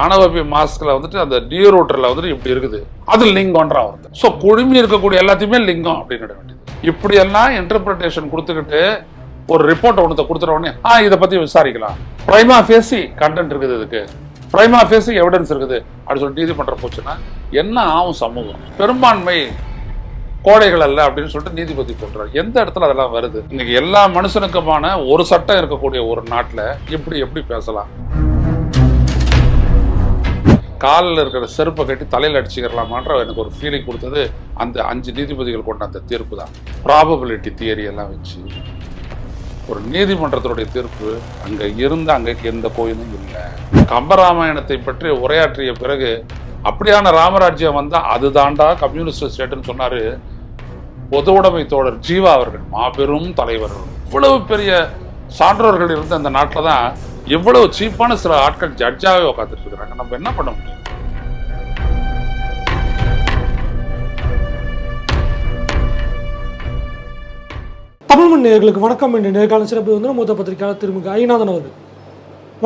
ஆனவபி மாஸ்க்ல வந்துட்டு அந்த டியூ ரூட்டர்ல வந்துட்டு இப்படி இருக்குது. அது லிங்கம்ன்றா வருது ஸோ குழுமி இருக்கக்கூடிய எல்லாத்தையுமே லிங்கம் அப்படின்னு வேண்டியது. இப்படி எல்லாம் இன்டர்பிரிட்டேஷன் கொடுத்துக்கிட்டு ஒரு ரிப்போர்ட் ஒன்றத்தை கொடுத்துட்ட உடனே ஆ இதை பத்தி விசாரிக்கலாம். பிரைமா ஃபேசி கண்டென்ட் இருக்குது இதுக்கு. பிரைமா ஃபேசி எவிடன்ஸ் இருக்குது. அப்படின்னு சொல்லி நீதிமன்றம் போச்சுன்னா என்ன ஆகும் சமூகம்? பெரும்பான்மை கோடைகள் அல்ல அப்படின்னு சொல்லிட்டு நீதிபதி சொல்றாரு. எந்த இடத்துல அதெல்லாம் வருது? இன்னைக்கு எல்லா மனுஷனுக்குமான ஒரு சட்டம் இருக்கக்கூடிய ஒரு நாட்டில் இப்படி எப்படி பேசலாம்? காலில் இருக்கிற செருப்பை கட்டி தலையில் அடிச்சுக்கிறலாமான்ற எனக்கு ஒரு ஃபீலிங் கொடுத்தது. அந்த அஞ்சு நீதிபதிகள் கொண்ட அந்த தீர்ப்பு தான். ப்ராபபிலிட்டி தியரி எல்லாம் வச்சு ஒரு நீதிமன்றத்தினுடைய தீர்ப்பு அங்கே இருந்த அங்கே எந்த கோயிலும் இல்லை. கம்பராமாயணத்தை பற்றி உரையாற்றிய பிறகு அப்படியான ராமராஜ்யம் வந்தா அதுதாண்டா கம்யூனிஸ்ட் ஸ்டேட்டுன்னு சொன்னார் பொது உடைமை தோழர் ஜீவா அவர்கள் மாபெரும் தலைவர் இவ்வளவு பெரிய சான்றோர்கள் இருந்த அந்த நாட்டில் தான் இவ்வளவு சீப்பான சில ஆட்கள் ஜட்ஜாவே உட்காந்துட்டு இருக்கிறாங்க நம்ம என்ன பண்ண முடியும்? தமிழ் மண் நேயர்களுக்கு வணக்கம். என்ற நேர்காணல் சிறப்பு வந்து மூத்த பத்திரிகையாளர் திருமிகு ஐநாதன் அவர்கள்.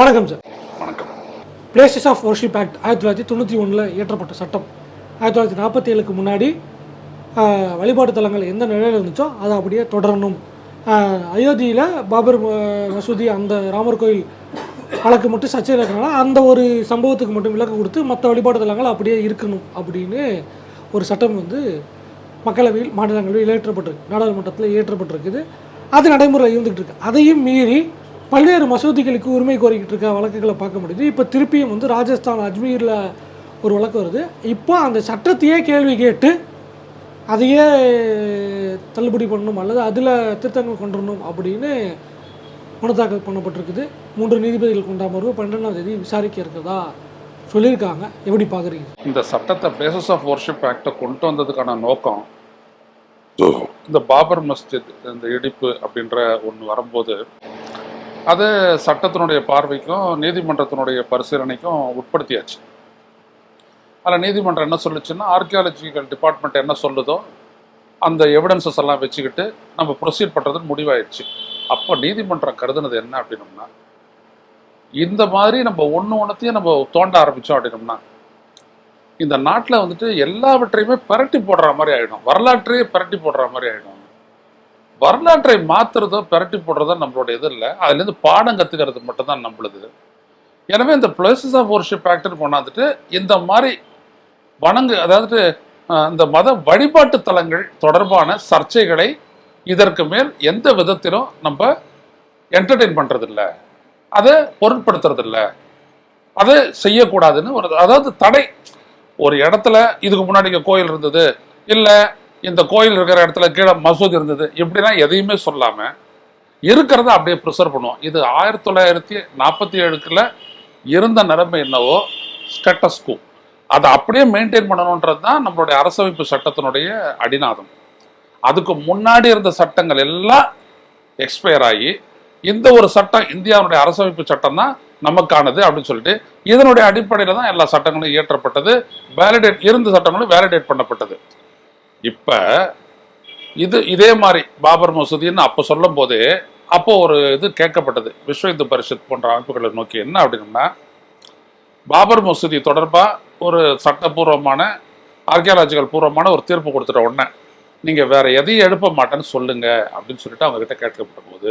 வணக்கம் சார் வணக்கம். பிளேசஸ் ஆஃப் வர்ஷிப் ஆக்ட் ஆயிரத்தி தொள்ளாயிரத்தி தொண்ணூற்றி ஒன்றில் இயற்றப்பட்ட சட்டம். ஆயிரத்தி தொள்ளாயிரத்தி நாற்பத்தி ஏழுக்கு முன்னாடி வழிபாட்டு தலங்கள் எந்த நிலையில் இருந்துச்சோ அதை அப்படியே தொடரணும். அயோத்தியில் பாபர் மசூதி அந்த ராமர் கோயில் வழக்கு மட்டும் சர்ச்சையில் இருக்கிறனால அந்த ஒரு சம்பவத்துக்கு மட்டும் விலக்கு கொடுத்து மற்ற வழிபாடு தலங்கள் அப்படியே இருக்கணும் அப்படின்னு ஒரு சட்டம் வந்து மக்களவையில் மாநிலங்களவையில் இயற்றப்பட்டிருக்கு நாடாளுமன்றத்தில் இயற்றப்பட்டிருக்குது. அது நடைமுறையில் இருந்துகிட்டு இருக்கு. அதையும் மீறி பல்வேறு மசூதிகளுக்கு உரிமை கோரிக்கிட்டு இருக்க வழக்குகளை பார்க்க முடியுது. இப்போ திருப்பியும் வந்து ராஜஸ்தான் அஜ்மீரில் ஒரு வழக்கு வருது. இப்போ அந்த சட்டத்தையே கேள்வி கேட்டு அதையே தள்ளுபடி பண்ணணும் அல்லது அதில் திருத்தங்கள் கொண்டு வரணும் அப்படின்னு மனு தாக்கல் பண்ணப்பட்டிருக்குது. மூன்று நீதிபதிகள் கொண்ட அமர்வு பன்னெண்டாம் தேதி விசாரிக்க இருக்கிறதா சொல்லியிருக்காங்க. எப்படி பார்க்குறீங்க? இந்த சட்டத்தை பேசஸ் ஆஃப் வர்ஷிப் ஆக்டை கொண்டு வந்ததுக்கான நோக்கம் இந்த பாபர் மஸ்ஜித் இந்த இடிப்பு அப்படின்ற ஒன்று வரும்போது அது சட்டத்தினுடைய பார்வைக்கும் நீதிமன்றத்தினுடைய பரிசீலனைக்கும் உட்படுத்தியாச்சு. அதில் நீதிமன்றம் என்ன சொல்லுச்சுன்னா ஆர்கியாலஜிக்கல் டிபார்ட்மெண்ட் என்ன சொல்லுதோ அந்த எவிடன்சஸ் எல்லாம் வச்சுக்கிட்டு நம்ம ப்ரொசீட் பண்ணுறதுன்னு முடிவாயிடுச்சு. அப்போ நீதிமன்றம் கருதுனது என்ன அப்படின்னம்னா இந்த மாதிரி நம்ம ஒன்று ஒன்றுத்தையும் நம்ம தோண்ட ஆரம்பித்தோம் அப்படின்னோம்னா இந்த நாட்டில் வந்துட்டு எல்லாவற்றையுமே பிரட்டி போடுற மாதிரி ஆகிடும் வரலாற்றையே பிரட்டி போடுற மாதிரி ஆகிடும் வரலாற்றை மாத்துறதோ பிரட்டி போடுறதோ நம்மளோட இது இல்லை. அதுலேருந்து பாடம் கற்றுக்கிறது மட்டும்தான் நம்மளுது. எனவே இந்த பிளேசஸ் ஆஃப் worship ஆக்டர் கொண்டாந்துட்டு இந்த மாதிரி வணங்கு அதாவது இந்த மத வழிபாட்டு தலங்கள் தொடர்பான சர்ச்சைகளை இதற்கு மேல் எந்த விதத்திலும் நம்ம என்டர்டெயின் பண்ணுறதில்ல அதை பொருட்படுத்துறதில்ல. அதை செய்யக்கூடாதுன்னு ஒரு அதாவது தடை. ஒரு இடத்துல இதுக்கு முன்னாடி இங்கே கோயில் இருந்தது இல்லை இந்த கோயில் இருக்கிற இடத்துல கீழே மசூதி இருந்தது இப்படிலாம் எதையுமே சொல்லாமல் இருக்கிறத அப்படியே ப்ரிசர்வ் பண்ணுவோம். இது ஆயிரத்தி தொள்ளாயிரத்தி நாற்பத்தி ஏழுக்குள்ள இருந்த நிலைமை என்னவோ ஸ்டேட்டஸ்கோ அதை அப்படியே மெயின்டைன் பண்ணணுன்றது தான் நம்மளுடைய அரசமைப்பு சட்டத்தினுடைய அடிநாதம். அதுக்கு முன்னாடி இருந்த சட்டங்கள் எல்லாம் எக்ஸ்பயர் ஆகி இந்த ஒரு சட்டம் இந்தியாவுடைய அரசமைப்பு சட்டம் தான் நமக்கானது அப்படின்னு சொல்லிட்டு இதனுடைய அடிப்படையில் தான் எல்லா சட்டங்களும் இயற்றப்பட்டது. வேலிடேட் இருந்த சட்டங்களும் வேலிடேட் பண்ணப்பட்டது. இப்போ இது இதே மாதிரி பாபர் மசூதின்னு அப்போ சொல்லும் போதே அப்போ ஒரு இது கேட்கப்பட்டது. விஸ்வ இந்து பரிஷத் போன்ற அமைப்புகளை நோக்கி என்ன அப்படின்னா பாபர் மசூதி தொடர்பாக ஒரு சட்டபூர்வமான ஆர்கியாலஜிக்கல் பூர்வமான ஒரு தீர்ப்பு கொடுத்துட்ட உடனே நீங்கள் வேற எதையும் எழுப்ப மாட்டேன்னு சொல்லுங்க அப்படின்னு சொல்லிட்டு அவங்க கிட்ட கேட்கப்பட்ட போது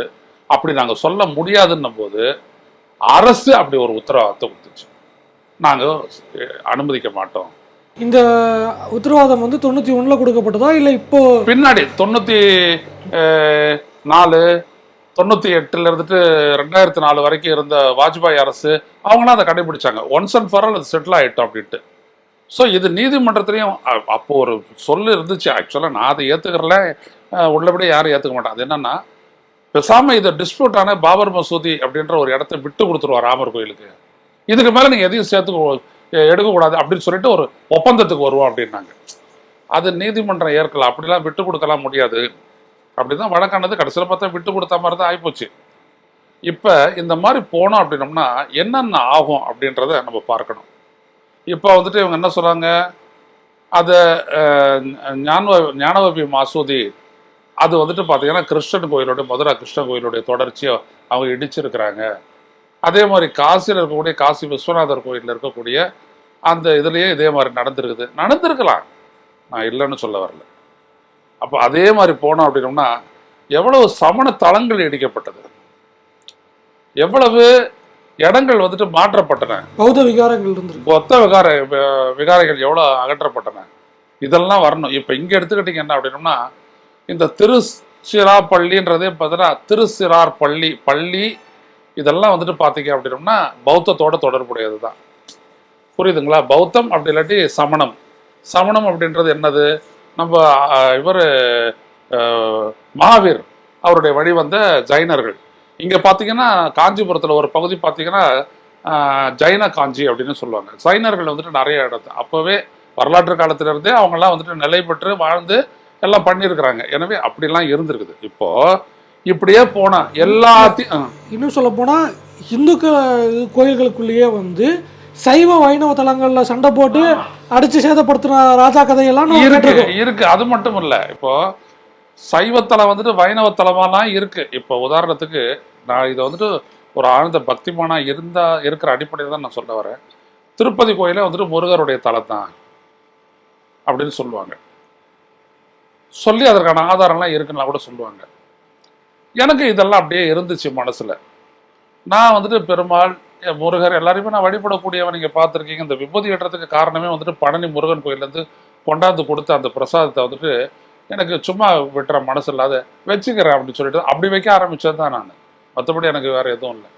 அப்படி நாங்கள் சொல்ல முடியாதுன்னும் போது அரசு அப்படி ஒரு உத்தரவாதத்தை கொடுத்துச்சு. நாங்கள் அனுமதிக்க மாட்டோம். இந்த உத்தரவாதம் வந்து தொண்ணூற்றி ஒன்றில் கொடுக்கப்பட்டதா? இல்லை இப்போ பின்னாடி தொண்ணூற்றி நாலு தொண்ணூற்றி எட்டுல இருந்துட்டு ரெண்டாயிரத்தி நாலு வரைக்கும் இருந்த வாஜ்பாய் அரசு அவங்களாம் அதை கடைபிடிச்சாங்க. ஒன்ஸ் அண்ட் ஃபார் ஆல் அது செட்டில் ஆகிட்டோம் அப்படின்ட்டு. ஸோ இது நீதிமன்றத்துலேயும் அப்போது அப்போ ஒரு சொல்லு இருந்துச்சு. ஆக்சுவலாக நான் அதை ஏற்றுக்கிறல உள்ளபடியே யாரும் ஏற்றுக்க மாட்டேன் அது என்னன்னா பேசாமல் இதை டிஸ்பியூட் ஆன பாபர் மசூதி அப்படின்ற ஒரு இடத்த விட்டு கொடுத்துருவார் ராமர் கோயிலுக்கு. இதுக்கு மேலே நீங்கள் எதையும் சேர்த்து எடுக்கக்கூடாது அப்படின்னு சொல்லிட்டு ஒரு ஒப்பந்தத்துக்கு வருவோம் அப்படின்னாங்க. அது நீதிமன்றம் ஏற்கலாம் அப்படிலாம் விட்டு கொடுக்கலாம் முடியாது. அப்படிதான் வழக்கானது கடைசியில் பார்த்தா விட்டு கொடுத்த மாதிரி தான் ஆகிப்போச்சு இப்போ இந்த மாதிரி போனோம் அப்படின்னோம்னா என்னென்ன ஆகும் அப்படின்றத நம்ம பார்க்கணும். இப்போ வந்துட்டு இவங்க என்ன சொல்கிறாங்க அதை ஞான ஞானவபி மசூதி அது வந்துட்டு பார்த்தீங்கன்னா கிருஷ்ணன் கோயிலோட மதுரா கிருஷ்ணன் கோயிலுடைய தொடர்ச்சியை அவங்க இடிச்சிருக்கிறாங்க. அதே மாதிரி காசியில் இருக்கக்கூடிய காசி விஸ்வநாதர் கோயிலில் இருக்கக்கூடிய அந்த இதுலேயே இதே மாதிரி நடந்திருக்குது. நடந்திருக்கலாம். நான் இல்லைன்னு சொல்ல வரல. அப்போ அதே மாதிரி போனோம் அப்படின்னோம்னா எவ்வளவு சமண தலங்கள் இடிக்கப்பட்டது. எவ்வளவு இடங்கள் வந்துட்டு மாற்றப்பட்டன. பௌத்த விகாரங்கள் இருந்திருக்கு. மொத்த விகார வி- விகாரைகள் எவ்வளோ அகற்றப்பட்டன. இதெல்லாம் வரணும். இப்போ இங்கே எடுத்துக்கிட்டீங்க என்ன அப்படின்னோம்னா இந்த திருச்சிராப்பள்ளின்றதே பார்த்தீங்கன்னா திருச்சிரார் பள்ளி பள்ளி இதெல்லாம் வந்துட்டு பார்த்தீங்க அப்படின்னோம்னா பௌத்தத்தோட தொடர்புடையது தான் புரியுதுங்களா? பௌத்தம் அப்படி இல்லாட்டி சமணம். சமணம் அப்படின்றது என்னது? நம்ம இவர் மகாவீர் அவருடைய வழி வந்த ஜைனர்கள். இங்கே பார்த்தீங்கன்னா காஞ்சிபுரத்தில் ஒரு பகுதி பார்த்தீங்கன்னா ஜைன காஞ்சி அப்படின்னு சொல்லுவாங்க. ஜைனர்கள் வந்துட்டு நிறைய இடத்து அப்போவே வரலாற்று காலத்திலிருந்தே அவங்கெல்லாம் வந்துட்டு நிலை பெற்று வாழ்ந்து எல்லாம் பண்ணியிருக்கிறாங்க. எனவே அப்படிலாம் இருந்திருக்குது. இப்போ இப்படியே போனால் எல்லாத்தையும் இன்னும் சொல்ல போனால் இந்துக்க கோயில்களுக்குள்ளேயே வந்து சைவ வைணவ தலங்கள்ல சண்டை போட்டு அடிச்சு சேதப்படுத்தின ராஜா கதையெல்லாம் இருக்கு. இருக்கு. அது மட்டும் இல்ல. இப்போ சைவத்தலம் வந்துட்டு வைணவ தலமாலாம் இருக்கு. இப்போ உதாரணத்துக்கு நான் இதை வந்துட்டு ஒரு ஆழ்ந்த பக்திமானா இருந்தா இருக்கிற அடிப்படையில் தான் நான் சொல்ல வரேன். திருப்பதி கோயிலே வந்துட்டு முருகருடைய தலம் தான் அப்படின்னு சொல்லுவாங்க. சொல்லி அதற்கான ஆதாரம்லாம் இருக்குன்னா கூட சொல்லுவாங்க. எனக்கு இதெல்லாம் அப்படியே இருந்துச்சு மனசுல. நான் வந்துட்டு பெருமாள் முருகர் எல்லாரையுமே நான் வழிபடக்கூடியவன் நீங்கள் பார்த்துருக்கீங்க. இந்த விபூதி ஏற்றத்துக்கு காரணமே வந்துட்டு பழனி முருகன் கோயிலேருந்து கொண்டாந்து கொடுத்த அந்த பிரசாதத்தை வந்துட்டு எனக்கு சும்மா விட்டுற மனசு இல்லாத வச்சுக்கிறேன் அப்படின்னு சொல்லிட்டு அப்படி வைக்க ஆரம்பித்தது தான் நான். மற்றபடி எனக்கு வேறு எதுவும் இல்லை.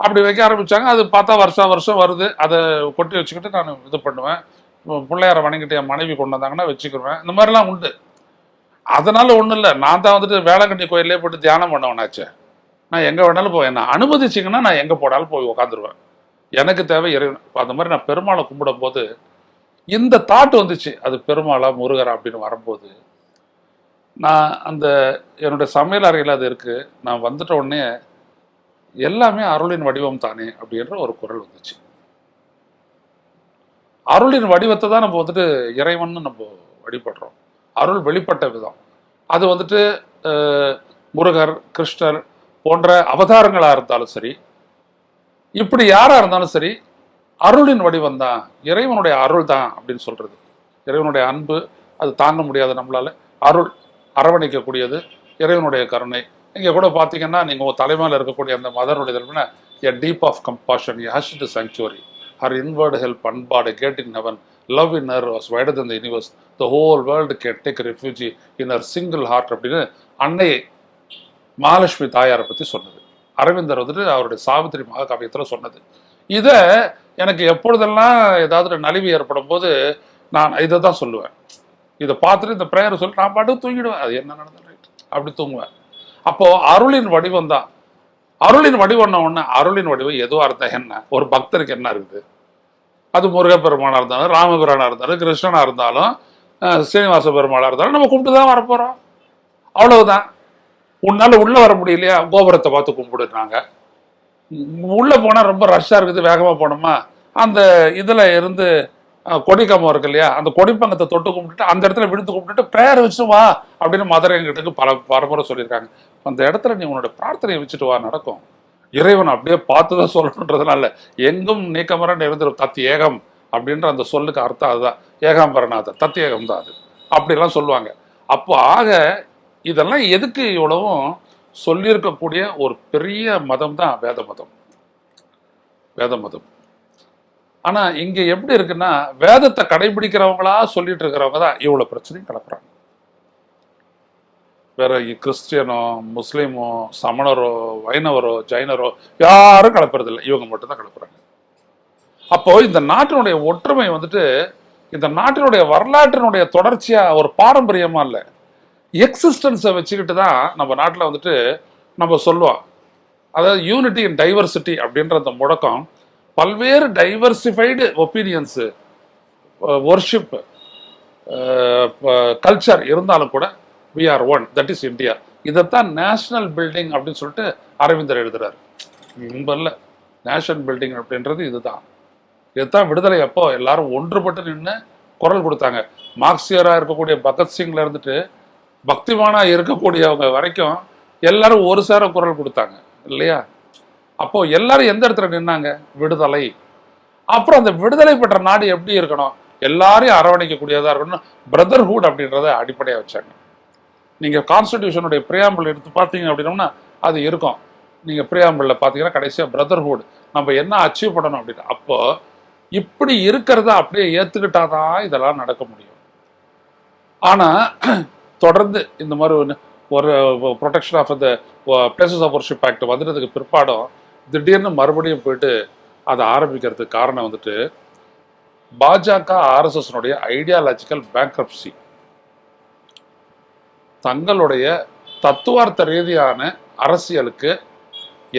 அப்படி வைக்க ஆரம்பிச்சாங்க. அது பார்த்தா வருஷம் வருஷம் வருது. அதை கொட்டி வச்சுக்கிட்டு நான் இது பண்ணுவேன். பிள்ளையார வணங்கிட்டு என் மனைவி கொண்டு வந்தாங்கன்னா வச்சுக்கிடுவேன் இந்த மாதிரிலாம் உண்டு. அதனால ஒன்றும் இல்லை. நான் தான் வந்துட்டு வேளாங்கண்ணி கோயிலே போட்டு தியானம் பண்ணவனாச்சே. நான் எங்கே வேணாலும் போவேன். நான் அனுமதிச்சிங்கன்னா நான் எங்கே போனாலும் போய் உட்காந்துருவேன் எனக்கு தேவை இறைவன். அந்த மாதிரி நான் பெருமாளை கும்பிடும் போது இந்த தாட் வந்துச்சு. அது பெருமாளா முருகரா அப்படின்னு வரும்போது நான் அந்த என்னுடைய சமையல் அறையில் அது இருக்குது நான் வந்துட்ட உடனே எல்லாமே அருளின் வடிவம் தானே அப்படின்ற ஒரு குரல் வந்துச்சு. அருளின் வடிவத்தை தான் நம்ம வந்துட்டு இறைவன் நம்ம வழிபடுறோம். அருள் வெளிப்பட்ட விதம். அது வந்துட்டு முருகர் கிருஷ்ணர் போன்ற அவதாரங்களாக இருந்தாலும் சரி இப்படி யாராக இருந்தாலும் சரி அருளின் வடிவம் தான் இறைவனுடைய அருள் தான் அப்படின்னு சொல்றது. இறைவனுடைய அன்பு அது தாங்க முடியாது நம்மளால. அருள் அரவணைக்கக்கூடியது இறைவனுடைய கருணை. இங்கே கூட பார்த்தீங்கன்னா நீங்கள் உங்கள் தலைமையில் இருக்கக்கூடிய அந்த மதருடைய தலைமையில a deep of compassion hush to sanctuary her inward help unbarred gate in heaven love in her was wider than the universe the whole world world take refuge in her single heart அப்படின்னு அன்னை மகாலட்சுமி தாயாரை பற்றி சொன்னது. அரவிந்தர் வந்துட்டு அவருடைய சாவித்திரி மகாகாவியத்தில் சொன்னது. இதை எனக்கு எப்பொழுதெல்லாம் ஏதாவது நலிவு ஏற்படும் போது நான் இதை தான் சொல்லுவேன். இதை பார்த்துட்டு இந்த ப்ரேயரை சொல்லி நான் பாட்டு தூங்கிடுவேன். அது என்ன நடந்தது ரைட் அப்படி தூங்குவேன். அப்போது அருளின் வடிவம் தான். அருளின் வடிவம்னா ஒன்று அருளின் வடிவம் எதுவாக இருந்தால் என்ன? ஒரு பக்தருக்கு என்ன இருக்குது? அது முருகப்பெருமானாக இருந்தாலும் ராமபிரானா இருந்தாலும் கிருஷ்ணனாக இருந்தாலும் சீனிவாச பெருமாளாக இருந்தாலும் நம்ம கும்பிட்டு தான் வரப்போகிறோம் அவ்வளவுதான். உன்னால உள்ள வர முடியலையா? கோபுரத்தை பார்த்து கும்பிடுறாங்க. உள்ள போனா ரொம்ப ரஷ்ஷா இருக்குது வேகமா போனோமா அந்த இதுல இருந்து கொடிக்கம்பம் இருக்கு இல்லையா? அந்த கொடிப்பங்கத்தை தொட்டு கும்பிட்டுட்டு அந்த இடத்துல விழுந்து கும்பிட்டுட்டு பிரேயர் வச்சு வா அப்படின்னு மதுரைங்கிட்ட பல பரம்பரை சொல்லியிருக்காங்க. அந்த இடத்துல நீ உன்னோட பிரார்த்தனையை வச்சுட்டு வா நடக்கும். இறைவன் அப்படியே பார்த்து தான் சொல்லணுன்றதுனால எங்கும் நீக்கமர நிரந்தரம் தத் ஏகம் அப்படின்ற அந்த சொல்லுக்கு அர்த்தம் அதுதான். ஏகாம்பரநாதர் தத் ஏகம் தான் அது. அப்படிலாம் சொல்லுவாங்க. அப்போ ஆக இதெல்லாம் எதுக்கு இவ்வளவும் சொல்லியிருக்கக்கூடிய ஒரு பெரிய மதம் தான் வேத மதம். வேத மதம். ஆனால் இங்கே எப்படி இருக்குன்னா வேதத்தை கடைபிடிக்கிறவங்களா சொல்லிட்டு இருக்கிறவங்க தான் இவ்வளோ பிரச்சனையும் கிளப்புறாங்க. வேற கிறிஸ்டியனோ முஸ்லீமோ சமணரோ வைணவரோ ஜைனரோ யாரும் கலப்புறதில்லை இவங்க மட்டும்தான் கலப்புறாங்க அப்போ இந்த நாட்டினுடைய ஒற்றுமை வந்துட்டு இந்த நாட்டினுடைய வரலாற்றினுடைய தொடர்ச்சியா ஒரு பாரம்பரியமா இல்லை. எக்ஸிஸ்டன்ஸை வச்சுக்கிட்டு தான் நம்ம நாட்டில் வந்துட்டு நம்ம சொல்லுவோம். அதாவது யூனிட்டி இன் டைவர்சிட்டி அப்படின்ற அந்த முழக்கம் பல்வேறு டைவர்சிஃபைடு ஒப்பீனியன்ஸு ஒர்ஷிப் கல்ச்சர் இருந்தாலும் கூட we are one that is India இதைத்தான் நேஷனல் பில்டிங் அப்படின்னு சொல்லிட்டு அரவிந்தர் எழுதுறாரு. முன்பல்ல நேஷனல் பில்டிங் அப்படின்றது இதுதான். இதுதான் விடுதலை அப்போ எல்லாரும் ஒன்றுபட்டு நின்று குரல் கொடுத்தாங்க. மார்க்சியராக இருக்கக்கூடிய பகத்சிங்ல இருந்துட்டு பக்திமானா இருக்கக்கூடியவங்க வரைக்கும் எல்லாரும் ஒரு சேர குரல் கொடுத்தாங்க இல்லையா? அப்போ எல்லாரும் எந்த இடத்துல நின்னாங்க? விடுதலை. அப்புறம் அந்த விடுதலை பெற்ற நாடு எப்படி இருக்கணும்? எல்லாரையும் அரவணைக்கக்கூடியதா இருக்கணும் பிரதர்ஹுட் அப்படின்றத அடிப்படையாக வச்சாங்க. நீங்க கான்ஸ்டிடியூஷனுடைய பிரியாம்பிள் எடுத்து பார்த்தீங்க அப்படின்னோம்னா அது இருக்கும். நீங்க பிரியாம்பிளில் பார்த்தீங்கன்னா கடைசியாக பிரதர்ஹுட் நம்ம என்ன அச்சீவ் பண்ணணும் அப்படின்னு அப்போ இப்படி இருக்கிறத அப்படியே ஏற்றுக்கிட்டாதான் இதெல்லாம் நடக்க முடியும். ஆனால் தொடர்ந்து இந்த மாதிரி ஒரு protection of the places of worship act வந்துட்டதுக்கு பிற்பாடும் திடீர்னு மறுபடியும் போயிட்டு அதை ஆரம்பிக்கிறதுக்கு காரணம் வந்துட்டு பாஜக ஆர்எஸ்எஸ்னுடைய ஐடியாலஜிக்கல் பேங்க்ரப்சி தங்களுடைய தத்துவார்த்த ரீதியான அரசியலுக்கு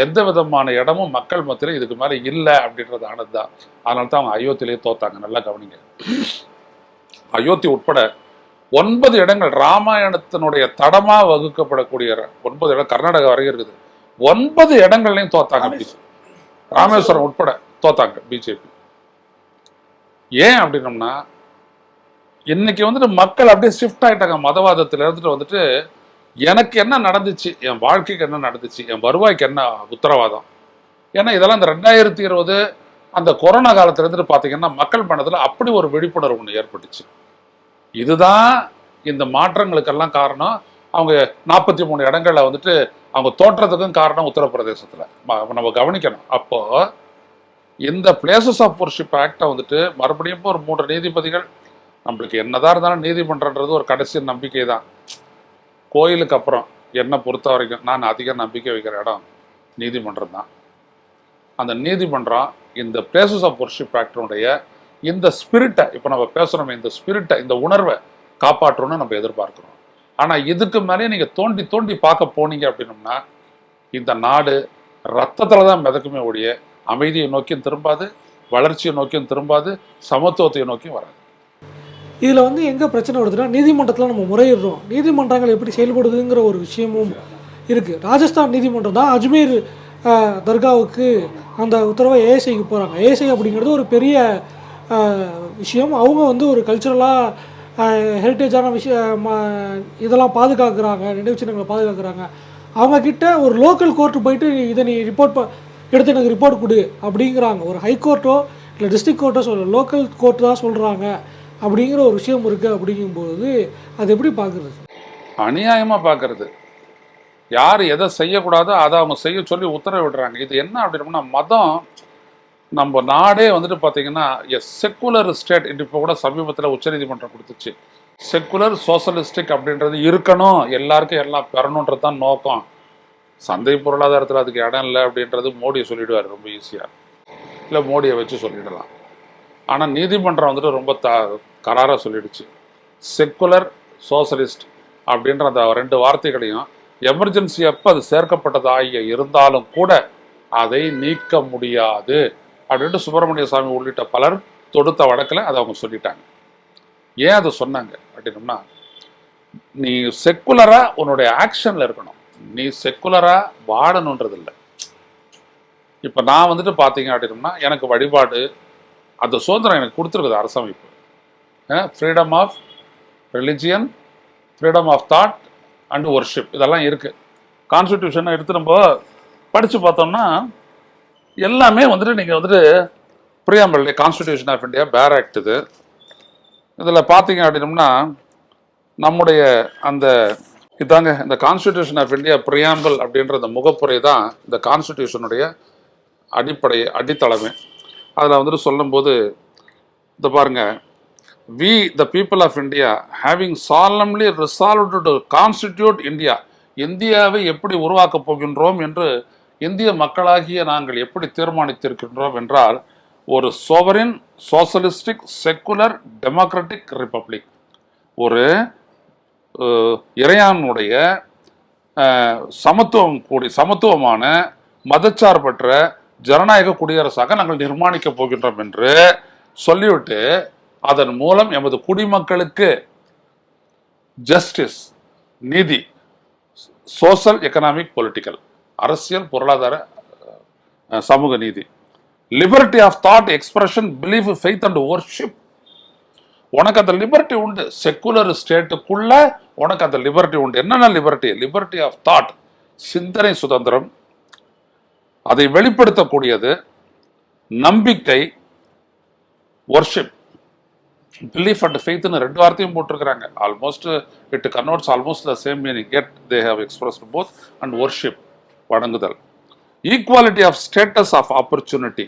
எந்த விதமான இடமும் மக்கள் மத்தியில் இதுக்கு மேலே இல்லை அப்படின்றது ஆனது தான் அதனால தான் அவங்க அயோத்தியிலேயே தோத்தாங்க. நல்லா கவனிங்க. அயோத்தி உட்பட ஒன்பது இடங்கள் ராமாயணத்தினுடைய தடமா வகுக்கப்படக்கூடிய ஒன்பது இடம் கர்நாடகா வரைக்கும் இருக்குது. ஒன்பது இடங்கள்லையும் தோத்தாங்க அப்படி ராமேஸ்வரம் உட்பட தோத்தாங்க பிஜேபி. ஏன் அப்படின்னம்னா இன்னைக்கு வந்துட்டு மக்கள் அப்படியே ஷிஃப்ட் ஆயிட்டாங்க. மதவாதத்துல இருந்துட்டு வந்துட்டு எனக்கு என்ன நடந்துச்சு? என் வாழ்க்கைக்கு என்ன நடந்துச்சு? என் வருவாய்க்கு என்ன உத்தரவாதம்? ஏன்னா இதெல்லாம் இந்த ரெண்டாயிரத்தி இருபது அந்த கொரோனா காலத்துல இருந்துட்டு பார்த்தீங்கன்னா மக்கள் மனதில் அப்படி ஒரு விழிப்புணர்வு ஒன்று ஏற்பட்டுச்சு. இதுதான் இந்த மாற்றங்களுக்கெல்லாம் காரணம். அவங்க நாற்பத்தி மூணு இடங்களில் வந்துட்டு அவங்க தோற்றத்துக்கும் காரணம் உத்தரப்பிரதேசத்தில். நம்ம கவனிக்கணும். அப்போ இந்த பிளேசஸ் ஆஃப் ஒர்ஷிப் ஆக்டை வந்துட்டு மறுபடியும் ஒரு மூன்று நீதிபதிகள். நம்மளுக்கு என்னதான் இருந்தாலும் நீதிமன்றன்றது ஒரு கடைசி நம்பிக்கை தான் கோயிலுக்கு அப்புறம் என்னை பொறுத்த வரைக்கும் நான் அதிக நம்பிக்கை வைக்கிற இடம் நீதிமன்றம் தான். அந்த நீதிமன்றம் இந்த பிளேசஸ் ஆஃப் ஒர்ஷிப் ஆக்டினுடைய இந்த ஸ்பிரிட்டை இப்போ நம்ம பேசுகிறோமே இந்த ஸ்பிரிட்டை இந்த உணர்வை காப்பாற்றணும்னு நம்ம எதிர்பார்க்குறோம். ஆனால் இதுக்கு மேலே நீங்கள் தோண்டி தோண்டி பார்க்க போனீங்க அப்படின்னம்னா இந்த நாடு ரத்தத்தில் தான் மிதக்குமே ஒழிய அமைதியை நோக்கியும் திரும்பாது வளர்ச்சியை நோக்கியும் திரும்பாது சமத்துவத்தை நோக்கியும் வராது. இதில் வந்து எங்கே பிரச்சனை வருதுன்னா நீதிமன்றத்தில் நம்ம முறையிடுறோம். நீதிமன்றங்கள் எப்படி செயல்படுதுங்கிற ஒரு விஷயமும் இருக்குது ராஜஸ்தான் நீதிமன்றம் தான் அஜ்மீர் தர்காவுக்கு அந்த உத்தரவை ஏஎஸ்ஐக்கு போகிறாங்க ஏஎஸ்ஐ அப்படிங்கிறது ஒரு பெரிய விஷயம். அவங்க வந்து ஒரு கல்ச்சுரலாக ஹெரிட்டேஜான விஷயம் இதெல்லாம் பாதுகாக்கிறாங்க நினைவு சின்னங்களை பாதுகாக்கிறாங்க. அவங்கக்கிட்ட ஒரு லோக்கல் கோர்ட்டு போயிட்டு இதை நீ ரிப்போர்ட் ப எடுத்து எனக்கு ரிப்போர்ட் கொடு அப்படிங்கிறாங்க. ஒரு ஹைகோர்ட்டோ இல்லை டிஸ்ட்ரிக்ட் கோர்ட்டோ சொல்ல லோக்கல் கோர்ட் தான் சொல்கிறாங்க அப்படிங்கிற ஒரு விஷயம் இருக்குது அப்படிங்கும்போது அது எப்படி பார்க்குறது அநியாயமாக பார்க்குறது யார் எதை செய்யக்கூடாதோ அதை அவங்க செய்ய சொல்லி உத்தரவிடுறாங்க. இது என்ன அப்படின்னா மதம் நம்ம நாடே வந்துட்டு பார்த்தீங்கன்னா எ செக்குலர் ஸ்டேட் இப்போ கூட சமீபத்தில் உச்சநீதிமன்றம் கொடுத்துச்சு. செக்குலர் சோசலிஸ்டிக் அப்படின்றது இருக்கணும் எல்லாருக்கும் எல்லாம் பெறணுன்றது தான் நோக்கம். சந்தை பொருளாதாரத்தில் அதுக்கு இடம் இல்லை அப்படின்றது மோடியை சொல்லிடுவார் ரொம்ப ஈஸியாக இல்லை மோடியை வச்சு சொல்லிடலாம். ஆனால் நீதிமன்றம் வந்துட்டு ரொம்ப த கராராக சொல்லிடுச்சு. செக்குலர் சோசலிஸ்ட் அப்படின்ற அந்த ரெண்டு வார்த்தைகளையும் எமர்ஜென்சி அப்போ அது சேர்க்கப்பட்டதாகிய இருந்தாலும் கூட அதை நீக்க முடியாது. அப்படின்ட்டு சுப்பிரமணிய சாமி உள்ளிட்ட பலர் தொடுத்த வழக்கில் அதை அவங்க சொல்லிட்டாங்க. ஏன் அதை சொன்னாங்க? அப்படின்னம்னா நீ செக்குலராக உன்னுடைய ஆக்ஷன்ல இருக்கணும். நீ செக்குலரா வாழணுன்றது இல்லை இப்போ நான் வந்துட்டு பார்த்தீங்க அப்படின்னம்னா எனக்கு வழிபாடு அந்த சுதந்திரம் எனக்கு கொடுத்துருக்குது அரசமைப்பு. Freedom of religion freedom of thought and worship இதெல்லாம் இருக்குது கான்ஸ்டிடியூஷனை எடுத்து நம்ம படித்து பார்த்தோம்னா எல்லாமே வந்துட்டு நீங்கள் வந்துட்டு preamble constitution of India bare act இது. இதில் பார்த்தீங்க அப்படின்னம்னா நம்முடைய அந்த இதாங்க இந்த கான்ஸ்டிடியூஷன் ஆஃப் இந்தியா பிரியாம்பல் அப்படின்ற அந்த முகப்புரை தான் இந்த கான்ஸ்டிடியூஷனுடைய அடிப்படை அடித்தளமே. அதில் வந்துட்டு சொல்லும்போது இந்த பாருங்க. We the people of India having solemnly resolved to constitute India இந்தியாவை எப்படி உருவாக்கப் போகின்றோம் என்று இந்திய மக்களாகிய நாங்கள் எப்படி தீர்மானித்திருக்கின்றோம் என்றால் ஒரு sovereign socialistic secular democratic republic ஒரு இறையானுடைய சமத்துவம் கூடி சமத்துவமான மதச்சார்பற்ற ஜனநாயக குடியரசாக நாங்கள் நிர்மாணிக்கப் போகின்றோம் என்று சொல்லிவிட்டு அதன் மூலம் எமது குடிமக்களுக்கு ஜஸ்டிஸ் நீதி சோசல் எக்கனாமிக் பொலிட்டிக்கல் அரசியல் பொருளாதார சமூக நீதி. Liberty of thought expression belief faith and worship உனக்கு அந்த லிபர்ட்டி உண்டு. செக்குலர் ஸ்டேட்டுக்குள்ள உனக்கு அந்த லிபர்ட்டி உண்டு. என்னென்ன லிபர்ட்டி லிபர்ட்டி ஆஃப் தாட் சிந்தனை சுதந்திரம். அதை வெளிப்படுத்தக்கூடியது நம்பிக்கை ஒர்ஷிப் பிலீஃப் அண்ட் ஃபெய்த்னு ரெண்டு வார்த்தையும் போட்டிருக்கிறாங்க. Almost it converts almost the same meaning yet they have expressed both and worship வழங்குதல். Equality of status of opportunity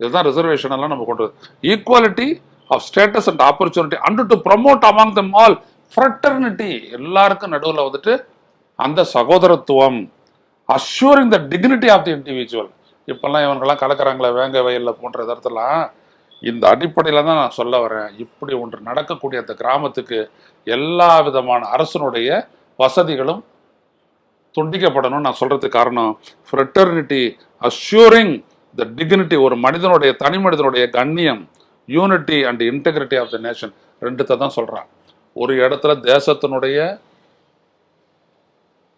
இதுதான் ரிசர்வேஷன் எல்லாம் நம்ம கொண்டு equality of status and opportunity and to promote among them all fraternity எல்லாருக்கும் நடுவில் வந்துட்டு அந்த சகோதரத்துவம் assuring the dignity of the individual இப்பெல்லாம் இவங்கெல்லாம் கலக்கிறாங்களே வேங்க வயலில் போன்ற இடத்துலாம் இந்த அடிப்படையில் தான் நான் சொல்ல வரேன். இப்படி ஒன்று நடக்கக்கூடிய அந்த கிராமத்துக்கு எல்லா விதமான அரசனுடைய வசதிகளும் துண்டிக்கப்படணும்னு நான் சொல்கிறதுக்கு காரணம் ஃப்ரெட்டர்னிட்டி அஷ்யூரிங் த டிக்னிட்டி ஒரு மனிதனுடைய தனி மனிதனுடைய கண்ணியம் unity and integrity of the nation ரெண்டுத்தை தான் சொல்கிறான் ஒரு இடத்துல தேசத்தினுடைய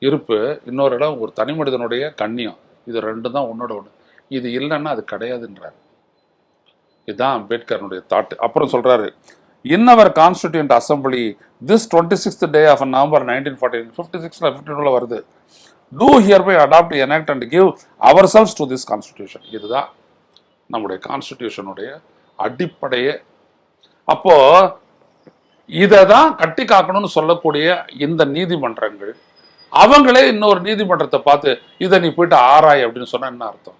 இருப்பு இன்னொரு இடம் ஒரு தனி மனிதனுடைய கண்ணியம். இது ரெண்டு தான் உன்னோட ஒன்று இது இல்லைன்னா அது கிடையாதுன்றார். இதுதான் அம்பேத்கரனுடைய தாட்டு. அப்புறம் சொல்கிறாரு in our constituent assembly this twenty sixth day of November nineteen forty fifty சிக்ஸில் ஃபிஃப்டி டூவில் வருது. Do hereby adopt enact and give ourselves to this constitution இதுதான் நம்முடைய கான்ஸ்டிடியூஷனுடைய அடிப்படையே. அப்போ இதை தான் கட்டி காக்கணும்னு சொல்லக்கூடிய இந்த நீதிமன்றங்கள். அவங்களே இன்னொரு நீதிமன்றத்தை பார்த்து இதை நீ போயிட்டு ஆராய் அப்படின்னு சொன்னா என்ன அர்த்தம்?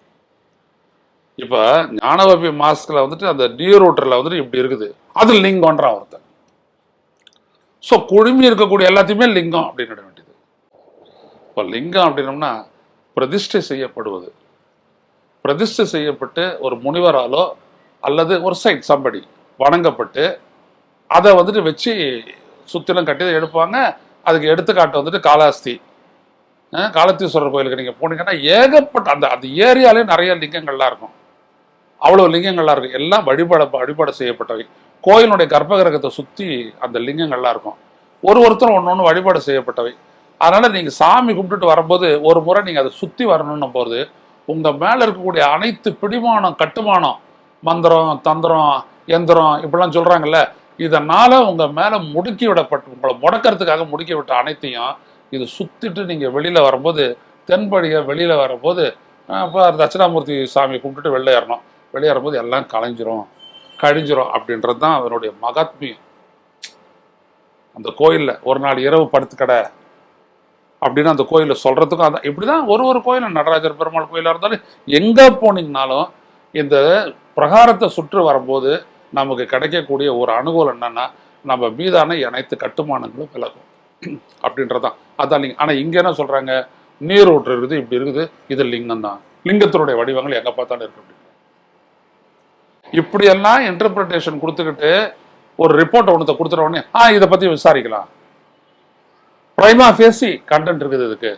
இப்போ ஞானவபி மாஸ்கில் வந்துட்டு அந்த நியூ ரூட்டர்ல வந்துட்டு இப்படி இருக்குது. அது லிங்கம்ன்றான் ஒருத்தன். ஸோ குழுமி இருக்கக்கூடிய எல்லாத்தையுமே லிங்கம் அப்படின்னு வேண்டியது. இப்போ லிங்கம் அப்படின்னம்னா பிரதிஷ்டை செய்யப்படுவது. பிரதிஷ்டை செய்யப்பட்டு ஒரு முனிவராலோ அல்லது ஒரு சைட் சம்படி வணங்கப்பட்டு அதை வந்துட்டு வச்சு சுத்திலும் கட்டி எடுப்பாங்க. அதுக்கு எடுத்துக்காட்டு வந்துட்டு காளாஸ்தி காலத்தீஸ்வரர் கோயிலுக்கு நீங்கள் போனீங்கன்னா ஏகப்பட்ட அந்த அந்த ஏரியாலே நிறைய லிங்கங்கள்லாம் இருக்கும். அவ்வளோ லிங்கங்கள்லாம் இருக்கும். எல்லாம் வழிபாட வழிபாடு செய்யப்பட்டவை. கோயிலுடைய கர்ப்பகிரகத்தை சுற்றி அந்த லிங்கங்கள்லாம் இருக்கும். ஒரு ஒருத்தரும் ஒன்று ஒன்று வழிபாடு செய்யப்பட்டவை. அதனால் நீங்கள் சாமி கும்பிட்டுட்டு வரும்போது ஒரு முறை நீங்கள் அதை சுற்றி வரணும்னும் போது உங்கள் மேலே இருக்கக்கூடிய அனைத்து பிடிமானம் கட்டுமானம் மந்திரம் தந்திரம் எந்திரம் இப்படிலாம் சொல்கிறாங்கல்ல இதனால் உங்கள் மேலே முடுக்கி விடப்பட்டு உங்களை முடக்கிறதுக்காக முடுக்கி விட்ட அனைத்தையும் இது சுற்றிட்டு நீங்கள் வெளியில் வரும்போது தென்படியை வெளியில் வரும்போது இப்போ தட்சிணாமூர்த்தி சாமி கும்பிட்டுட்டு வெளில ஏறணும். வெளியேறும்போது எல்லாம் கலைஞ்சிரும் கழிஞ்சிரும் அப்படின்றது தான் அவனுடைய மகாத்மியம். அந்த கோயிலில் ஒரு நாள் இரவு படுத்து கடை அப்படின்னு அந்த கோயிலில் சொல்கிறதுக்கும் அதான் இப்படி தான் ஒரு ஒரு கோயிலும் நடராஜர் பெருமாள் கோயிலாக இருந்தாலும் எங்கே போனீங்கனாலும் இந்த பிரகாரத்தை சுற்று வரும்போது நமக்கு கிடைக்கக்கூடிய ஒரு அனுகூலம் என்னென்னா நம்ம மீதான அனைத்து கட்டுமானங்களும் விலகும். அப்படின்றதான் அதான் லிங்கம் ஆனால் இங்கே என்ன சொல்கிறாங்க நீர் ஊற்று இருக்குது இப்படி இருக்குது இது லிங்கம் தான் லிங்கத்தினுடைய வடிவங்கள் எங்கே பார்த்தாலும் இருக்கு அப்படி. இப்படியெல்லாம் இன்டர்பிரிட்டேஷன் கொடுத்துக்கிட்டு ஒரு ரிப்போர்ட் ஒன்றத்தை கொடுத்துட்ட உடனே ஆ இதை பற்றி விசாரிக்கலாம். ப்ரைமா ஃபேசி கண்டென்ட் இருக்குது இதுக்கு.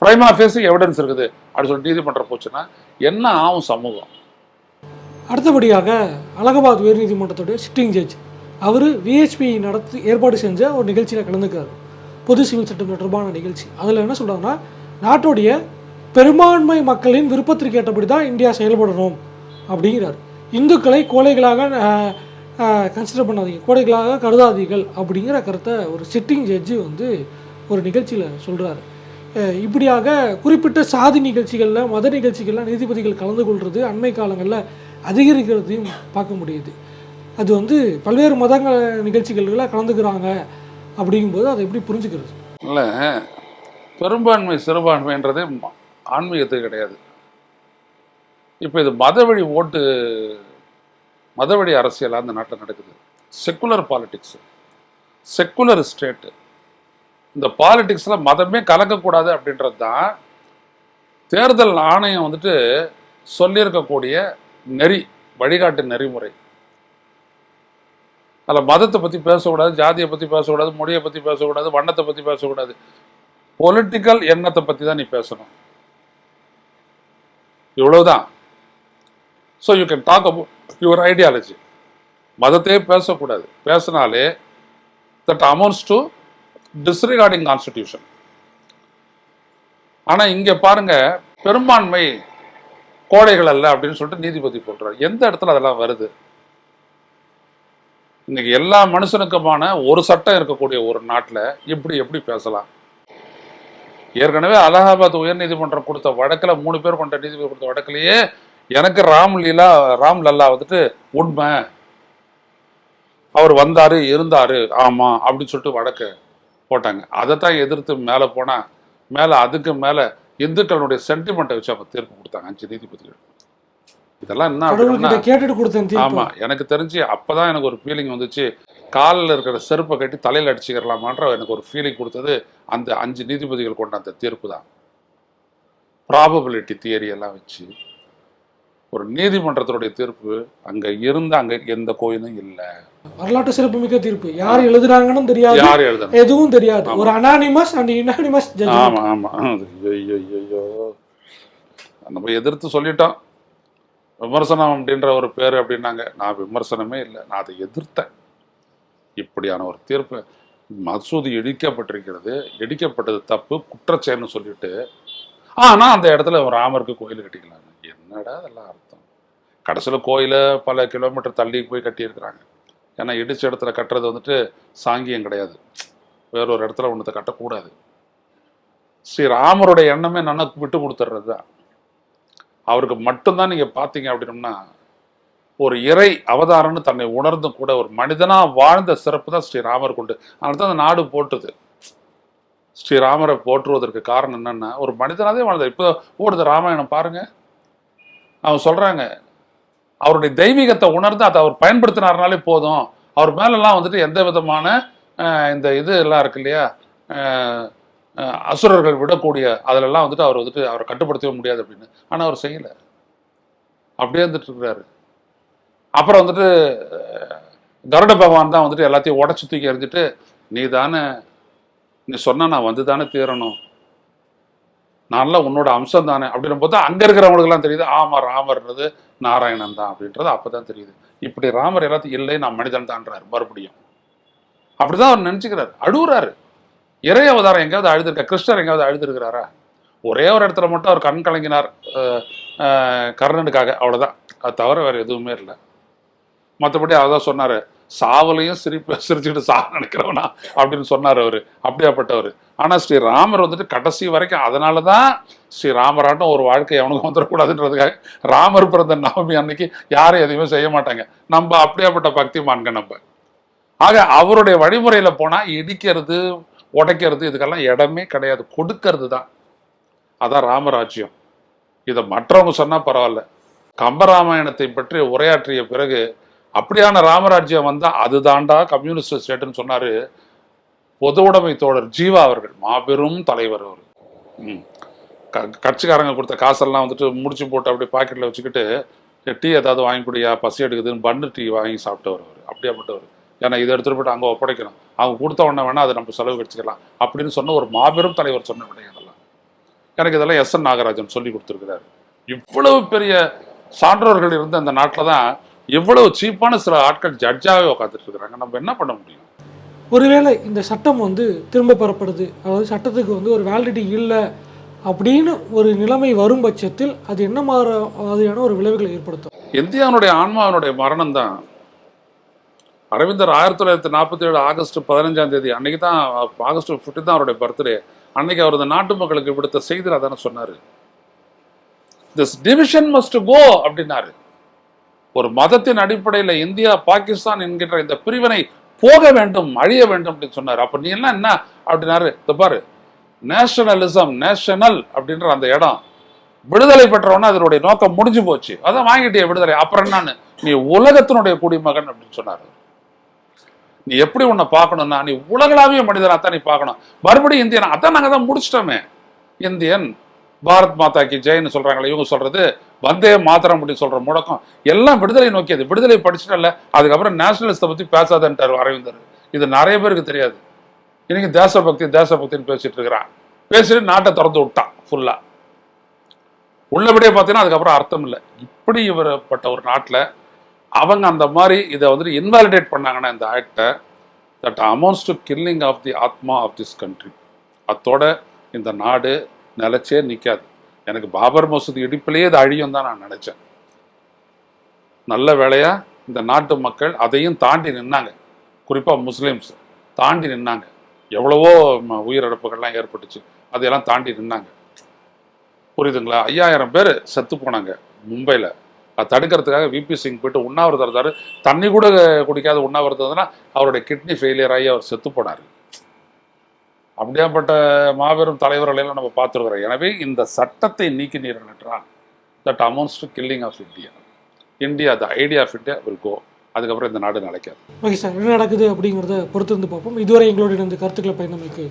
ப்ரைமா ஃபேசி எவிடன்ஸ் இருக்குது. அப்படின்னு சொல்லி நீதிமன்றம் போச்சுன்னா என்ன ஆகும் சமூகம்? அடுத்தபடியாக அலகாபாத் உயர்நீதிமன்றத்துடைய சிட்டிங் ஜட்ஜ் அவர் விஹெச்பி நடத்தி ஏற்பாடு செஞ்ச ஒரு நிகழ்ச்சியில் கலந்துக்காரு பொது சிவில் சட்டம் தொடர்பான நிகழ்ச்சி. அதில் என்ன சொல்கிறாங்கன்னா நாட்டுடைய பெரும்பான்மை மக்களின் விருப்பத்திற்கு ஏற்றபடி தான் இந்தியா செயல்படணும் அப்படிங்கிறார். இந்துக்களை கோழைகளாக கன்சிடர் பண்ணாதீங்க. கோழைகளாக கருதாதீர்கள் அப்படிங்கிற கருத்தை ஒரு சிட்டிங் ஜட்ஜி வந்து ஒரு நிகழ்ச்சியில் சொல்கிறாரு இப்படியாக குறிப்பிட்ட சாதி நிகழ்ச்சிகளில் மத நிகழ்ச்சிகளில் நீதிபதிகள் கலந்து கொள்வது அண்மை காலங்களில் அதிகரிக்கிறதையும் பார்க்க முடியுது. அது வந்து பல்வேறு மதங்கள் நிகழ்ச்சிகளில் கலந்துக்கிறாங்க அப்படிங்கும்போது அதை எப்படி புரிஞ்சுக்கிறது? இல்லை பெரும்பான்மை சிறுபான்மைன்றது ஆன்மீகத்து கிடையாது. இப்போ இது மதவழி ஓட்டு மதவழி அரசியலாக அந்த நாட்டில் நடக்குது. செக்குலர் பாலிட்டிக்ஸ் செக்குலர் ஸ்டேட்டு இந்த பாலிடிக்ஸில் மதமே கலக்கக்கூடாது அப்படின்றது தான் தேர்தல் ஆணையம் வந்துட்டு சொல்லியிருக்கக்கூடிய நெறி வழிகாட்டு நெறிமுறை. அதில் மதத்தை பற்றி பேசக்கூடாது ஜாதியை பற்றி பேசக்கூடாது மொழியை பற்றி பேசக்கூடாது வண்ணத்தை பற்றி பேசக்கூடாது. பொலிட்டிக்கல் எண்ணத்தை பற்றி தான் நீ பேசணும். இவ்வளவுதான். So you can talk about your ideology மதத்தையே பேசக்கூடாது. பேசினாலே that amounts to disregarding constitution ஆனால் இங்கே பாருங்க பெரும்பான்மை கோடைகள் அல்ல அப்படின்னு சொல்லிட்டு நீதிபதி சொல்றாரு எந்த இடத்துல அதெல்லாம் வருது? இன்னைக்கு எல்லா மனுஷனுக்குமான ஒரு சட்டம் இருக்கக்கூடிய ஒரு நாட்டில் இப்படி எப்படி பேசலாம்? ஏற்கனவே அலகாபாத் உயர்நீதிமன்றம் கொடுத்த வழக்குல மூணு பேர் கொண்ட நீதிபதி கொடுத்த வழக்கிலேயே எனக்கு ராம் லீலா ராம் லல்லா வந்துட்டு உண்மை. அவர் வந்தாரு இருந்தாரு. ஆமா அப்படின்னு சொல்லிட்டு வழக்கு. போட்டாங்க. அதைத்தான் எதிர்த்து மேல போனா மேல அதுக்கு மேல இந்துக்களுடைய சென்டிமெண்ட்டை வச்சு அவங்க தீர்ப்பு கொடுத்தாங்க அஞ்சு நீதிபதிகள். இதெல்லாம் என்ன கேட்டுட்டு கொடுத்தேன் தீர்ப்பு. ஆமா எனக்கு தெரிஞ்சு அப்பதான் எனக்கு ஒரு ஃபீலிங் வந்துச்சு. காலில் இருக்கிற செருப்பை கட்டி தலையில அடிச்சுக்கிறலாமான்ற எனக்கு ஒரு ஃபீலிங் கொடுத்தது அந்த அஞ்சு நீதிபதிகள் கொண்ட அந்த தீர்ப்பு தான். ப்ராபபிலிட்டி தியரி எல்லாம் வச்சு ஒரு நீதிமன்றத்தினுடைய தீர்ப்பு அங்க இருந்து அங்க எந்த கோயிலும் இல்லை. வரலாற்று சிறப்புமிக்க தீர்ப்பு. யார் எழுதுறாங்கன்னு தெரியாது. யார் எழுதணும்? எதுவும் தெரியாது. ஒரு அனானிமஸ் அண்ட் இனானிமஸ் ஜட்ஜ் ஆமா ஆமா. ஐயோ நம்ம எதிர்த்து சொல்லிட்டோம் விமர்சனம் அப்படின்ற ஒரு பேர் அப்படின்னாங்க. நான் விமர்சனமே இல்லை. நான் அதை எதிர்த்தேன். இப்படியான ஒரு தீர்ப்பு. மசூதி இடிக்கப்பட்டிருக்கிறது. இடிக்கப்பட்டது தப்பு. குற்றச்செயல்னு சொல்லிட்டு. ஆனா அந்த இடத்துல ராமருக்கு கோயில் கட்டிக்கலாம் என்னடா அதெல்லாம் அர்த்தம்? கடைசியில் கோயிலை பல கிலோமீட்டர் தள்ளி போய் கட்டியிருக்கிறாங்க. ஏன்னா இடிச்ச இடத்துல கட்டுறது வந்துட்டு சாங்கியம் கிடையாது. வேற ஒரு இடத்துல ஒன்றத்தை கட்டக்கூடாது. ஸ்ரீ ராமருடைய எண்ணமே என்னன்னா விட்டு கொடுத்துட்றது தான் அவருக்கு மட்டும்தான் நீங்க பார்த்தீங்க அப்படின்னம்னா ஒரு இறை அவதாரம்னு தன்னை உணர்ந்தும் கூட ஒரு மனிதனா வாழ்ந்த சிறப்பு தான் ஸ்ரீராமர் கொண்டு அதனால தான் அந்த நாடு போட்டுது ஸ்ரீராமரை போற்றுவதற்கு காரணம் என்னன்னா ஒரு மனிதனாகவே வாழ்ந்தார். இப்போ ஓடுது ராமாயணம் பாருங்க. அவங்க சொல்றாங்க அவருடைய தெய்வீகத்தை உணர்ந்து அதை அவர் பயன்படுத்தினார்னாலே போதும். அவர் மேலெல்லாம் வந்துட்டு எந்த விதமான இந்த இது எல்லாம் இருக்கு இல்லையா? அசுரர்கள் விடக்கூடிய அதிலெல்லாம் வந்துட்டு அவர் வந்துட்டு அவரை கட்டுப்படுத்தவே முடியாது அப்படின்னு. ஆனால் அவர் செய்யலை. அப்படியே வந்துட்டு இருக்கிறாரு. அப்புறம் வந்துட்டு கருட பகவான் தான் வந்துட்டு எல்லாத்தையும் உடச்சி தூக்கி எறிஞ்சிட்டு நீ தானே நீ சொன்னா நான் வந்து தானே தீரணும். நான்லாம் உன்னோட அம்சம் தானே அப்படின்னும் போது அங்கே இருக்கிறவங்களுக்குலாம் தெரியுது ஆமாம் ராமர்ன்றது நாராயணன் தான் அப்படின்றது அப்போ தான் தெரியுது. இப்படி ராமர் எல்லாத்தையும் இல்லை நான் மனிதன் தான்றாரு மறுபடியும். அப்படிதான் அவர் நினச்சிக்கிறாரு அழுகுறாரு. இறை அவதாரம் எங்கேயாவது அழுதுருக்கா கிருஷ்ணர் எங்கேயாவது அழுதுருக்கிறாரா? ஒரே ஒரு இடத்துல மட்டும் அவர் கண் கலங்கினார் கர்ணனுக்காக அவ்வளோதான் அது தவிர வேறு எதுவுமே இல்லை. மற்றபடி அதான் சொன்னார் சாவலையும் சிரிப்பு சிரிச்சுக்கிட்டு சாக நினைக்கிறவனா அப்படின்னு சொன்னார் அவர். அப்படியாப்பட்டவர். ஆனால் ஸ்ரீராமர் வந்துட்டு கடைசி வரைக்கும் அதனால தான் ஸ்ரீராமராட்டம் ஒரு வாழ்க்கை அவனுக்கு வந்துடக்கூடாதுன்றதுக்காக ராமர் பிறந்த நவமி அன்னைக்கு யாரும் எதையுமே செய்ய மாட்டாங்க. நம்ம அப்படியாப்பட்ட பக்திமான்க நம்ம. ஆக அவருடைய வழிமுறையில் போனால் இடிக்கிறது உடைக்கிறது இதுக்கெல்லாம் இடமே கிடையாது. கொடுக்கறது தான் அதான் ராமராஜ்யம். இதை மற்றவங்க சொன்னால் பரவாயில்ல. கம்பராமாயணத்தை பற்றி உரையாற்றிய பிறகு அப்படியான ராமராஜ்யம் வந்தா அதுதாண்டா கம்யூனிஸ்ட் ஸ்டேட்னு சொன்னார் பொது உடைமை தோழர் ஜீவா அவர்கள் மாபெரும் தலைவர் அவர். க- கட்சிக்காரங்க கொடுத்த காசெல்லாம் வந்துட்டு முடிச்சு போட்டு அப்படியே பாக்கெட்டில் வச்சுக்கிட்டு டீ ஏதாவது வாங்கி குடியா? பசி எடுக்குதுன்னு பன்னு டீ வாங்கி சாப்பிட்டவர் அவர். அப்படியாப்பட்டவர். ஏன்னா இதை எடுத்துட்டு போயிட்டு அங்கே ஒப்படைக்கணும். அவங்க கொடுத்த உடனே வேணால் அதை நம்ம செலவு கடிச்சிக்கலாம் அப்படின்னு சொன்ன ஒரு மாபெரும் தலைவர் சொன்ன விடயம் இதெல்லாம் எனக்கு இதெல்லாம் எஸ் என் நாகராஜன் சொல்லி கொடுத்துருக்கிறார். இவ்வளவு பெரிய சான்றோர்கள் இருந்த அந்த நாட்டில் தான் இவ்வளவு சீப்பான சில ஆட்கள் ஜட்ஜாவே உட்காந்துட்டு இருக்கிறாங்க. நம்ம என்ன பண்ண முடியும்? ஒருவேளை இந்த சட்டம் வந்து திரும்ப பெறப்படுது. அதாவது சட்டத்துக்கு வந்து ஒரு வேலிடிட்டி இல்லை அப்படின்னு ஒரு நிலைமை வரும் பட்சத்தில் அது என்ன மாதிரி மாதிரியான ஒரு விளைவுகளை ஏற்படுத்தும்? இந்தியாவுடைய ஆன்மாவினுடைய மரணம் தான் அரவிந்தர் ஆயிரத்தி தொள்ளாயிரத்தி நாற்பத்தி ஏழு ஆகஸ்ட் பதினஞ்சாம் தேதி அன்னைக்கு தான் ஆகஸ்ட் ஃபிஃப்டி தான் அவருடைய பர்த்டே அன்னைக்கு அவர் நாட்டு மக்களுக்கு விடுத்த செய்தியில் அதானே சொன்னாரு. திஸ் டிவிஷன் மஸ்ட் கோ அப்படின்னாரு. ஒரு மதத்தின் அடிப்படையில் இந்தியா பாகிஸ்தான் என்கின்ற இந்த பிரிவினை போக வேண்டும் அழிய வேண்டும் அப்படின்னு சொன்னார். அப்ப நீ எல்லாம் என்ன அப்படின்னாரு இந்த பாரு நேஷனலிசம் நேஷனல் அப்படின்ற அந்த இடம் விடுதலை பெற்றவொன்னே அதனுடைய நோக்கம் முடிஞ்சு போச்சு. அதான் வாங்கிட்டே விடுதலை. அப்புறம் என்னன்னு நீ உலகத்தினுடைய குடிமகன் அப்படின்னு சொன்னாரு. நீ எப்படி உன்னை பார்க்கணும்னா நீ உலகளாவிய மனிதனா தான் நீ பார்க்கணும். மறுபடியும் இந்தியன் அதான் நாங்க தான் முடிச்சிட்டோமே. இந்தியன் பாரத் மாதா கி ஜெயின்னு சொல்றாங்களே இவங்க சொல்றது வந்தே மாத்திரம் அப்படின்னு சொல்கிற முழக்கம். எல்லாம் விடுதலை நோக்கியது விடுதலை படிச்சுட்டல அதுக்கப்புறம் நேஷனலிஸ்ட்டை பற்றி பேசாதன்ட்டார் அரவிந்தர். இது நிறைய பேருக்கு தெரியாது. இன்னைக்கு தேசபக்தி தேசபக்தின்னு பேசிட்டு இருக்கிறான். பேசிட்டு நாட்டை திறந்து விட்டான் ஃபுல்லாக உள்ளபடியே பார்த்தீங்கன்னா அதுக்கப்புறம் அர்த்தம் இல்லை. இப்படி இவரப்பட்ட ஒரு நாட்டில் அவங்க அந்த மாதிரி இதை வந்துட்டு இன்வாலிடேட் பண்ணாங்கன்னா இந்த ஆக்டை that amounts to killing of the atma of this country அத்தோட இந்த நாடு நிலைச்சே நிற்காது எனக்கு பாபர் மசூதி இடிப்பிலேயே அது அழியும் தான் நான் நினைச்சேன். நல்ல வேலையா இந்த நாட்டு மக்கள் அதையும் தாண்டி நின்னாங்க. குறிப்பாக முஸ்லீம்ஸ் தாண்டி நின்னாங்க. எவ்வளவோ உயிரிழப்புகள்லாம் ஏற்பட்டுச்சு. அதையெல்லாம் தாண்டி நின்னாங்க. புரியுதுங்களா? ஐயாயிரம் பேர் செத்து போனாங்க மும்பையில் அதை தடுக்கிறதுக்காக விபி சிங் போயிட்டு உண்ணாவிரதம் இருந்தார். தண்ணி கூட குடிக்காத உண்ணாவிரதம் அவருடைய கிட்னி ஃபெயிலியர் ஆகி அவர் செத்து போனார். அப்படியாப்பட்ட மாபெரும் தலைவர்களை எல்லாம் நம்ம பார்த்துருக்குறோம். எனவே இந்த சட்டத்தை நீக்கி என்றால் that amounts to killing of India India the idea of India will go அதுக்கப்புறம் இந்த நாடு நிலைக்காது ஓகே சார் என்ன நடக்குது அப்படிங்கிறத பொறுத்திருந்து பார்ப்போம். இதுவரை எங்களோட இந்த கருத்துக்களை பயந்தமைக்கு